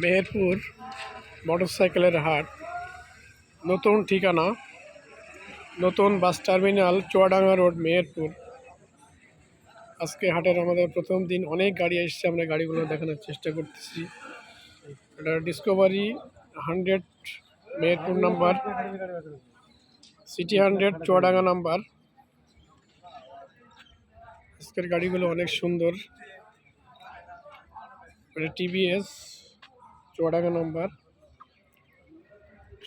মেহেরপুর মোটরসাইকেলের হাট। নতুন ঠিকানা, নতুন bus terminal, Chuadanga road, Meherpur. আজকে হাটের আমাদের প্রথম দিন, অনেক গাড়ি এসছে, আমরা গাড়িগুলো দেখানোর চেষ্টা করতেছি। এটা discovery hundred Meherpur number. CT hundred Chuadanga number. আজকের গাড়িগুলো অনেক সুন্দর। TVS Chuadanga number.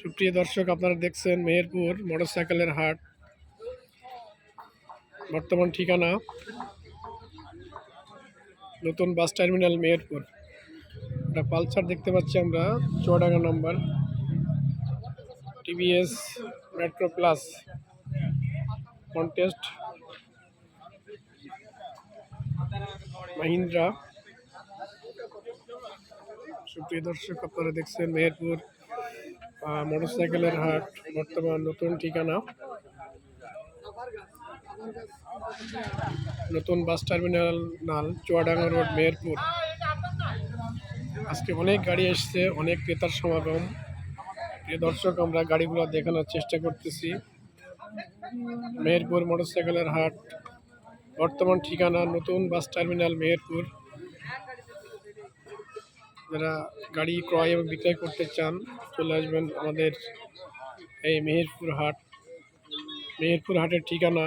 সুপ্রিয় দর্শক, আপনারা দেখছেন মেহেরপুর মোটরসাইকেলের হাট। বর্তমান ঠিকানা নতুন বাস টার্মিনাল মেহেরপুর। একটা পালসার দেখতে পাচ্ছি আমরা, Chuadanga number. TVS Metro Plus contest Mahindra. সুপ্রিয় দর্শক, আপনারা দেখছেন মেহেরপুর মোটরসাইকেলের হাট, বর্তমান নতুন ঠিকানা। নতুন বাস টার্মিনাল নাল, চুয়াডাঙ্গা রোড, মেহেরপুর। আজকে অনেক গাড়ি এসছে, অনেক ক্রেতার সমাগম। প্রিয় দর্শক, আমরা গাড়িগুলো দেখানোর চেষ্টা করতেছি। মেহেরপুর মোটরসাইকেলের হাট, বর্তমান ঠিকানা নতুন বাস টার্মিনাল, মেহেরপুর। যারা গাড়ি ক্রয় এবং বিক্রয় করতে চান, চলে আসবেন আমাদের এই মেহেরপুর হাট। মেহেরপুর হাটের ঠিকানা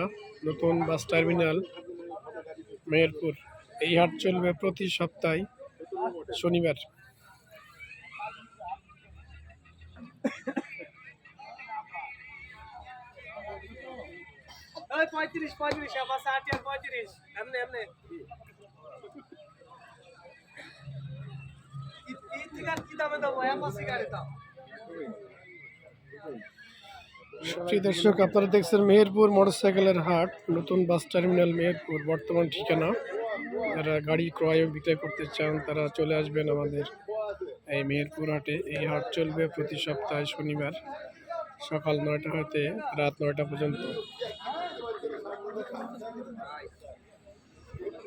নতুন বাস টার্মিনাল, মেহেরপুর। এই হাট চলবে প্রতি সপ্তাহে শনিবার। পঁয়ত্রিশ পঁয়ত্রিশ, আমার ষাট পঁয়ত্রিশ। এমনি এমনি। প্রিয় দর্শক, আপনারা দেখছেন মেহেরপুর মোটরসাইকেলের হাট, নতুন বাস টার্মিনাল মেহেরপুর, বর্তমান ঠিকানা। যারা গাড়ি ক্রয় এবং বিক্রয় করতে চান, তারা চলে আসবেন আমাদের এই মেহেরপুর হাটে। এই হাট চলবে প্রতি সপ্তাহে শনিবার সকাল নয়টা হতে রাত নয়টা পর্যন্ত।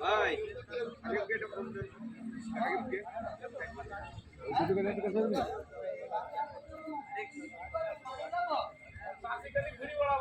ভাই ভাড়া